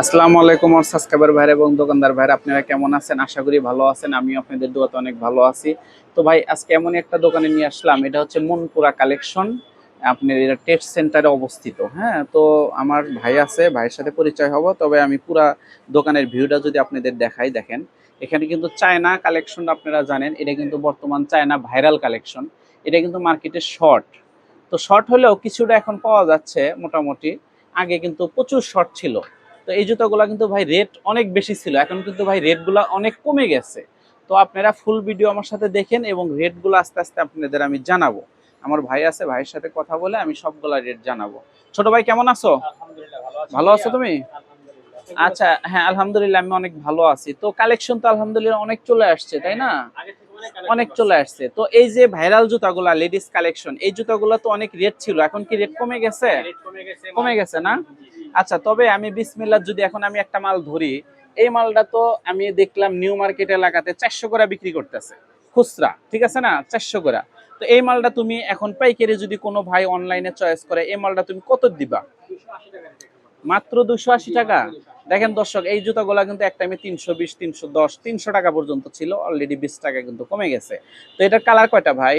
আসসালামু আলাইকুম আমার সাবস্ক্রাইবার ভাই এবং দোকানদার ভাই আপনারা কেমন আছেন? আশা করি ভালো আছেন আমি আপনাদের দোয়াতে অনেক ভালো আছি। তো ভাই, আজকে এমন একটা দোকানে নিয়ে আসলাম, এটা হচ্ছে মনপুরা কালেকশন। আপনার এটা টেস্ট সেন্টারে অবস্থিত হ্যাঁ? তো আমার ভাই আছে, ভাইয়ের সাথে পরিচয় হব, তবে আমি পুরা দোকানের ভিউটা যদি আপনাদের দেখাই, দেখেন। এখানে কিন্তু চায়না কালেকশন আপনারা জানেন, এটা কিন্তু বর্তমান চায়না ভাইরাল কালেকশন। এটা কিন্তু মার্কেটে শর্ট তো শর্ট হলেও কিছুটা এখন পাওয়া যাচ্ছে মোটামুটি, আগে কিন্তু প্রচুর শর্ট ছিল। তো এই জুতাগুলো কিন্তু ভাই রেট অনেক বেশি ছিল। এখন কিন্তু ভাই রেটগুলো অনেক কমে গেছে। তো আপনারা ফুল ভিডিও আমার সাথে দেখেন এবং রেটগুলো আস্তে আস্তে আপনাদের আমি জানাব। আমার ভাই আছে ভাইয়ের সাথে কথা বলে আমি সবগুলা রেট জানাব। ছোট ভাই কেমন আছো? ভালো আছো। তুমি? আচ্ছা হ্যাঁ আলহামদুলিল্লাহ আমি অনেক ভালো আছি। তো কালেকশন তো আলহামদুলিল্লাহ অনেক চলে আসছে তাই না? অনেক চলে আসছে। তো এই যে ভাইরাল জুতাগুলা লেডিস কালেকশন এই জুতাগুলো তো অনেক রেট ছিল। এখন কি রেট কমে গেছে? কমে গেছে না? আচ্ছা তবে আমি বিসমিল্লাহ যদি এখন আমি একটা মাল ধরি, এই মালটা তো আমি দেখলাম নিউ মার্কেট এলাকাতে চারশো করে বিক্রি করতেছে। খুচরা, ঠিক আছে না? চারশো করে। তো এই মালটা তুমি এখন পাইকারি যদি কোনো ভাই অনলাইনে চয়েস করে, এই মালটা তুমি কত দিবা? মাত্র দুশো আশি টাকা? দেখেন দর্শক, এই জুতাগুলা কিন্তু এক টাইমে তিনশো বিশ, তিনশো দশ, তিনশো টাকা পর্যন্ত ছিল। অলরেডি বিশ টাকা কিন্তু কমে গেছে। তো এটার কালার কয়টা ভাই?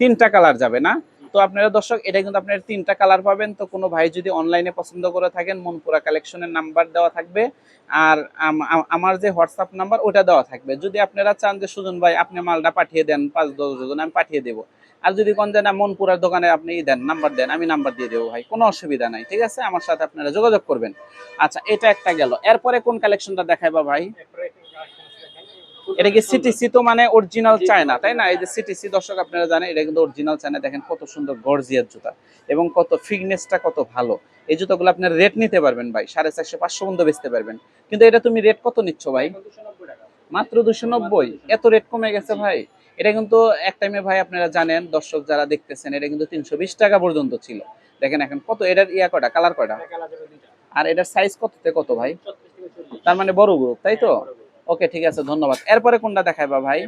তিনটা কালার যাবে না? তো আপনারা দর্শক, এটা কিন্তু আপনার তিনটা কালার পাবেন। তো কোনো ভাই যদি অনলাইনে পছন্দ করে থাকেন, মনপুরা কালেকশনের নাম্বার দেওয়া থাকবে। আর আম- আম- আমার যে হোয়াটসঅ্যাপ নাম্বার ওটা দেওয়া থাকবে। যদি আপনারা চান যে, সুজন ভাই, আপনি মালটা পাঠিয়ে দেন, পাঁচ দশ জন, আমি পাঠিয়ে দেবো। আর যদি কোন যে না, মনপুরার দোকানে আপনি দেন নাম্বার দেন, আমি নাম্বার দিয়ে দেবো ভাই। কোনো অসুবিধা নাই, ঠিক আছে? আমার সাথে আপনারা যোগাযোগ করবেন। আচ্ছা এটা একটা গেল। এরপরে কোন কালেকশনটা দেখাইবা ভাই? এটা কি সিটিসি তো মানে অরিজিনাল চায়না তাই না? এই যে সিটিসি দর্শক আপনারা জানেন, এটা কিন্তু অরিজিনাল চায়না দেখেন কত সুন্দর গর্জিয়ার জুতা এবং কত ফিটনেসটা কত ভালো। এই জুতাগুলো আপনার রেট নিতে পারবেন ভাই, সাড়ে চারশো, পাঁচশো পর্যন্ত বেচতে পারবেন। কিন্তু এটা তুমি রেট কত নিচ্ছ ভাই? মাত্র দুশো নব্বই। এত রেট কমে গেছে ভাই। এটা কিন্তু এক টাইমে ভাই আপনারা জানেন, দর্শক যারা দেখতেছেন, এটা কিন্তু তিনশো বিশ টাকা পর্যন্ত ছিল। দেখেন এখন কত, এটার ইয়া কটা কালার কটা আর এটার সাইজ কত কত ভাই? তার মানে বড় গ্রুপ তাই তো? ওকে ঠিক আছে ধন্যবাদ। এরপরে কোনটা দেখাইবা ভাই?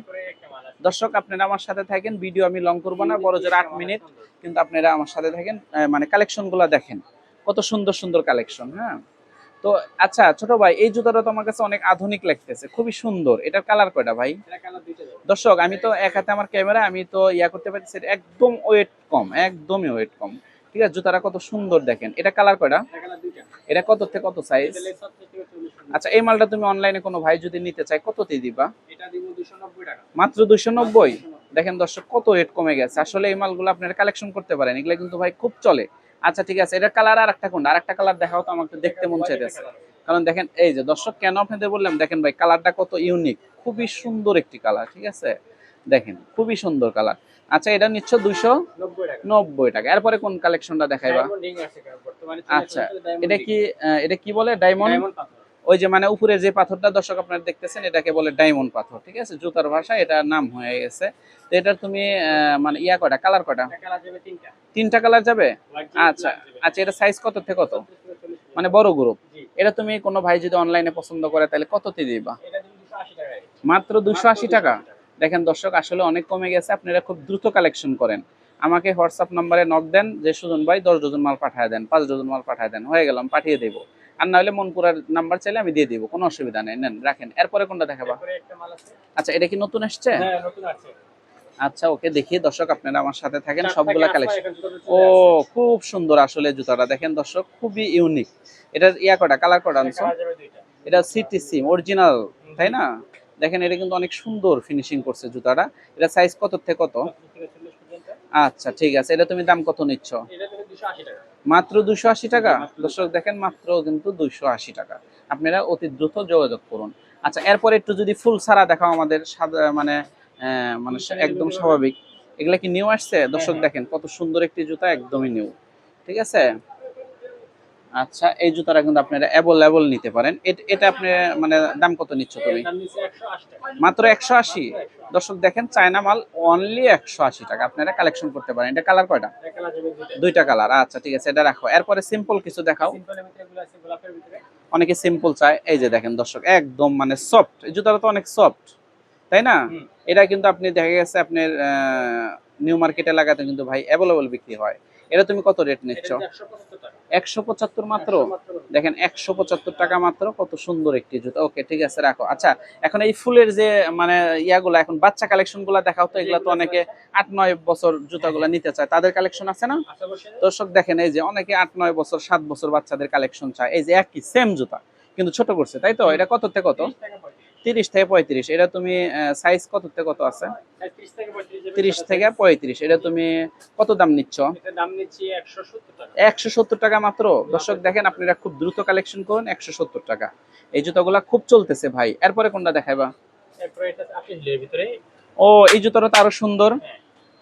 দর্শক আপনারা আমার সাথে থাকেন ভিডিও আমি লং করব না বড় জোর আট মিনিট। কিন্তু আপনারা আমার সাথে থাকেন মানে কালেকশনগুলা দেখেন। কত সুন্দর সুন্দর কালেকশন হ্যাঁ? তো আচ্ছা ছোট ভাই এই জুতাটা তো আমার কাছে অনেক আধুনিক লাগতেছে খুবই সুন্দর। এটার কালার কয়টা ভাই? দর্শক আমি তো এক হাতে আমার ক্যামেরা আমি তো ইয়া করতে পারছি একদম ওয়েট কম একদমই ওয়েট কম। ঠিক আছে, জুতাটা কত সুন্দর দেখেন। এটা কালার কয়টা? এটা কত থেকে কত সাইজ আচ্ছা এই মালটা তুমি অনলাইনে কোনো ভাই যদি নিতে চায়, কততে দিবা? মাত্র দুইশো নব্বই? দেখেন দর্শক, কত রেট কমে গেছে। আসলে এই মালগুলো আপনারা কালেকশন করতে পারেন, এগুলো কিন্তু ভাই খুব চলে। আচ্ছা ঠিক আছে, এটার কালার আর একটা কোনটা? আর একটা কালার দেখাও তো আমাকে, দেখতে মন চাইতেছে। কারণ দেখেন, এই যে দর্শক, কেন আপনাদের বললাম, দেখেন ভাই কালারটা কত ইউনিক খুবই সুন্দর একটি কালার ঠিক আছে? দেখেন, খুবই সুন্দর কালার আচ্ছা এটা নিচ্ছ দুইশো নব্বই টাকা। এরপরে কোন কালেকশনটা দেখাইবা? আচ্ছা এটা কি এটা কি বলে? ডায়মন্ড ওই যে মানে উপরে যে পাথরটা দর্শক আপনারা দেখতেছেন এটাকে বলে ডায়মন্ড পাথর ঠিক আছে? জুতার ভাষা এটার নাম হয়ে গেছে। তো এটার তুমি মানে ইয়া কটা কালার কটা তিনটা। কালার যাবে? আচ্ছা আচ্ছা এটা সাইজ কত থেকে কত? মানে বড় গ্রুপ এটা তুমি কোনো ভাই যদি অনলাইনে পছন্দ করে তাহলে কততে দিবা? মাত্র দুশো আশি টাকা। দেখেন দর্শক আসলে অনেক কমে গেছে। আপনারা খুব দ্রুত কালেকশন করেন। আমাকে হোয়াটসঅ্যাপ নাম্বারে নক দেন যে সুজন ভাই দশ ডজন মাল পাঠায় দেন পাঁচ ডজন মাল পাঠায় দেন হয়ে গেলাম পাঠিয়ে দেবো। আর না হলে মনপুরার নাম্বার চাইলে আমি দিয়ে দিব কোনো অসুবিধা নেই। নেন রাখেন। এরপরে কোনটা দেখাবা? আচ্ছা এটা কি নতুন এসছে? আচ্ছা ওকে দেখি। দর্শক আপনারা আমার সাথে থাকেন সবগুলা কালেকশন ও খুব সুন্দর আসলে জুতাটা। দেখেন দর্শক খুবই ইউনিক এটার ইয়া কটা? কালার কটা আনছো? এটা সিটি সিম অরিজিনাল তাই না? দেখেন এটা কিন্তু অনেক সুন্দর ফিনিশিং করছে জুতাটা। এটা সাইজ কত থেকে কত? আচ্ছা ঠিক আছে। এটা তুমি দাম কত নিচ্ছ? মাত্র দুশো আশি টাকা? দর্শক, দেখেন মাত্র কিন্তু দুইশো আশি টাকা। আপনারা অতি দ্রুত যোগাযোগ করুন। আচ্ছা এরপরে একটু যদি ফুল সারা দেখাও আমাদের সাদা মানে মানে একদম স্বাভাবিক। এগুলা কি নিউ আসছে? দর্শক, দেখেন কত সুন্দর একটি জুতা, একদমই নিউ ঠিক আছে? আচ্ছা এই জুতাটা কিন্তু আপনারা অ্যাভেলেবল নিতে পারেন। এট- আপনি মানে দাম কত নিচ্ছ তুমি? মাত্র একশো আশি। দর্শক দেখেন চায়না মাল অনলি একশো আশি টাকা। আপনারা কালেকশন করতে পারেন। এটা কালার কয়টা? দুইটা কালার। আচ্ছা ঠিক আছে এটা রাখো। এরপরে সিম্পল কিছু দেখাও। অনেকে সিম্পল চায়। এই যে দেখেন দর্শক একদম মানে সফট। এই জুতাটা তো অনেক সফট তাই না? এটা কিন্তু আপনি দেখা গেছে আপনার নিউ মার্কেটে লাগাতে কিন্তু ভাই অ্যাভেলেবল বিক্রি হয়। এটা তুমি কত রেট নিচ্ছ? একশো পঁচাত্তর মাত্র? দেখেন একশো পঁচাত্তর টাকা মাত্র কত সুন্দর একটি জুতো। ওকে ঠিক আছে রাখো। আচ্ছা এখন এই ফুলের যে মানে ইয়াগুলো এখন বাচ্চা কালেকশনগুলা দেখাও তো এগুলা তো অনেকে আট নয় বছর জুতাগুলা নিতে চায়। তাদের কালেকশন আছে না? দর্শক দেখেন এই যে অনেকে আট নয় বছর সাত বছর বাচ্চাদের কালেকশন চায়। এই যে একই সেম জুতা কিন্তু ছোট করছে তাই তো? এটা কত? থেকে কত তিরিশ থেকে পঁয়ত্রিশ। এটা তুমি সাইজ কত থেকে কত আছে? তিরিশ থেকে পঁয়ত্রিশ। এটা তুমি কত দাম নিচ্ছ? দাম নিচ্ছি একশো সত্তর টাকা। একশো সত্তর টাকা মাত্র? দর্শক দেখেন আপনারা খুব দ্রুত কালেকশন করুন একশো সত্তর টাকা। এই জুতাগুলা খুব চলতেছে ভাই। এরপরে কোনটা দেখাইবা? এরপরে এটা আপনি হিলের ভিতরে। ও এই জুতাটা তো আরও সুন্দর।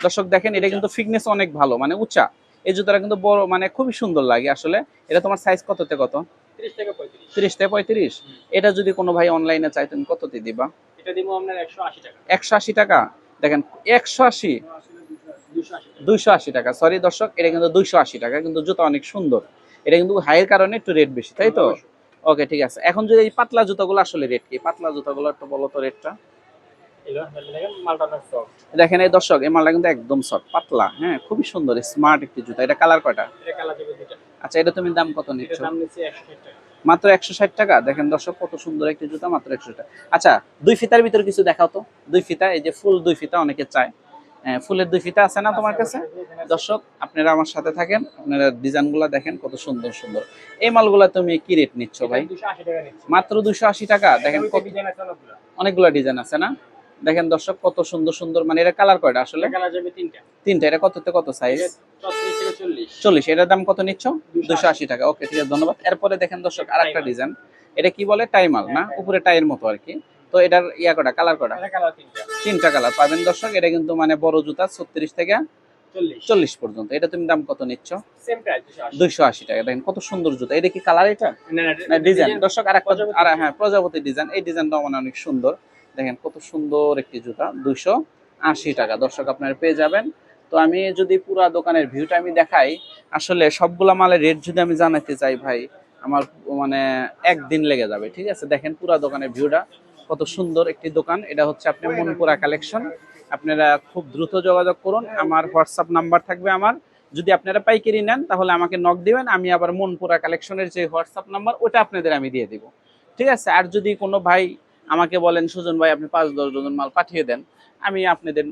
দর্শক দেখেন এটা কিন্তু ফিটনেস অনেক ভালো মানে উঁচা। এই জুতাটা কিন্তু বড় মানে খুবই সুন্দর লাগে আসলে। এটা তোমার সাইজ কততে কত? তিরিশ থেকে পঁয়ত্রিশ? এটা যদি কোনো ভাই অনলাইনে চাই তুমি কততে দিবা? এটা দিব আপনার একশো আশি টাকা। একশো আশি টাকা? দেখেন একশো আশি? দুইশো আশি টাকা। সরি দর্শক এটা কিন্তু দুইশো আশি টাকা কিন্তু জুতা অনেক সুন্দর। এটা কিন্তু হাইয়ের কারণে একটু রেট বেশি তাই তো? ওকে ঠিক আছে। এখন যদি এই পাতলা জুতাগুলো আসলে রেট কি? পাতলা জুতাগুলো একটু বলো তো রেটটা। দেখেন এই দর্শক এই মালটা কিন্তু একদম সফট পাতলা হ্যাঁ খুবই সুন্দর স্মার্ট একটি জুতা। এটা কালার কয়টা? আচ্ছা এটা তুমি দাম কত নিচ্ছ? মাত্র একশো ষাট টাকা? দেখেন দর্শক কত সুন্দর একটি জুতা মাত্র একশো টাকা। আচ্ছা দুই ফিতার ভিতরে কিছু দেখাও তো। দুই ফিতা এই যে ফুল দুই ফিতা অনেকে চায়। ফুলের দুই ফিতা আছে না তোমার কাছে? দর্শক আপনারা আমার সাথে থাকেন আপনারা ডিজাইনগুলো দেখেন কত সুন্দর সুন্দর। এই মালগুলা তুমি কি রেট নিচ্ছ ভাই? মাত্র দুশো আশি টাকা? দেখেন অনেকগুলো ডিজাইন আছে না? দেখেন দর্শক কত সুন্দর সুন্দর মানে এটা কালার কয়টা আসলে? তিনটা। তিনটা এটা কততে কত সাইজ চল্লিশ। এটার দাম কত নিচ্ছ? 280 দুশো আশি টাকা। ওকে ঠিক আছে ধন্যবাদ। এরপরে দেখেন দর্শক আর একটা ডিজাইন এটা কি বলে? টাইমাল না? উপরে টাইয়ের মতো আর কি। তো এটার ইয়া কটা? কালার কটা? তিনটা। কালার পাবেন দর্শক এটা কিন্তু মানে বড় জুতা ছত্রিশ থেকে চল্লিশ। পর্যন্ত। এটা তুমি দাম কত নিচ্ছ? দুইশো আশি। টাকা। দেখেন কত সুন্দর জুতা। এটা কি কালার এটা? না ডিজাইন দর্শক আর একটা আর হ্যাঁ প্রজাপতি ডিজাইন এই ডিজাইনটা মানে অনেক সুন্দর। দেখেন কত সুন্দর একটি জুতা। দুইশো আশি টাকা। দর্শক আপনারা পেয়ে যাবেন। তো আমি যদি পুরা দোকানের ভিউটা আমি দেখাই, আসলে সবগুলা মালের রেট যদি আমি জানাতে চাই ভাই, আমার মানে একদিন লেগে যাবে, ঠিক আছে? দেখেন পুরা দোকানের ভিউটা কত সুন্দর একটি দোকান। এটা হচ্ছে আপনার মনপুরা কালেকশন আপনারা খুব দ্রুত যোগাযোগ করুন। আমার হোয়াটসঅ্যাপ নাম্বার থাকবে আমার। যদি আপনারা পাইকারি নেন, তাহলে আমাকে নক দিবেন। আমি আবার মনপুরা কালেকশনের যে হোয়াটসঅ্যাপ নাম্বার, ওটা আপনাদের আমি দিয়ে দিব। ঠিক আছে? আর যদি কোনো ভাই আমাকে বলেন, সুজন ভাই, আপনি পাঁচ, দশ ডজন মাল পাঠিয়ে দেন। আমি আপনাদের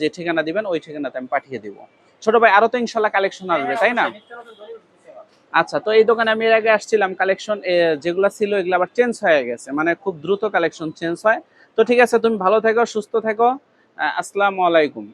যে ঠিকানা দিবেন, ওই ঠিকানাতে আমি পাঠিয়ে দিব। ছোট ভাই, আরও তো ইনশাল্লাহ কালেকশন আসবে, তাই না? আচ্ছা তো এই দোকানে আমি এর আগে আসছিলাম কালেকশন যেগুলো ছিল, এগুলো আবার চেঞ্জ হয়ে গেছে। মানে খুব দ্রুত কালেকশন চেঞ্জ হয়। তো ঠিক আছে, তুমি ভালো থেকো, সুস্থ থেকো। আসসালামু আলাইকুম।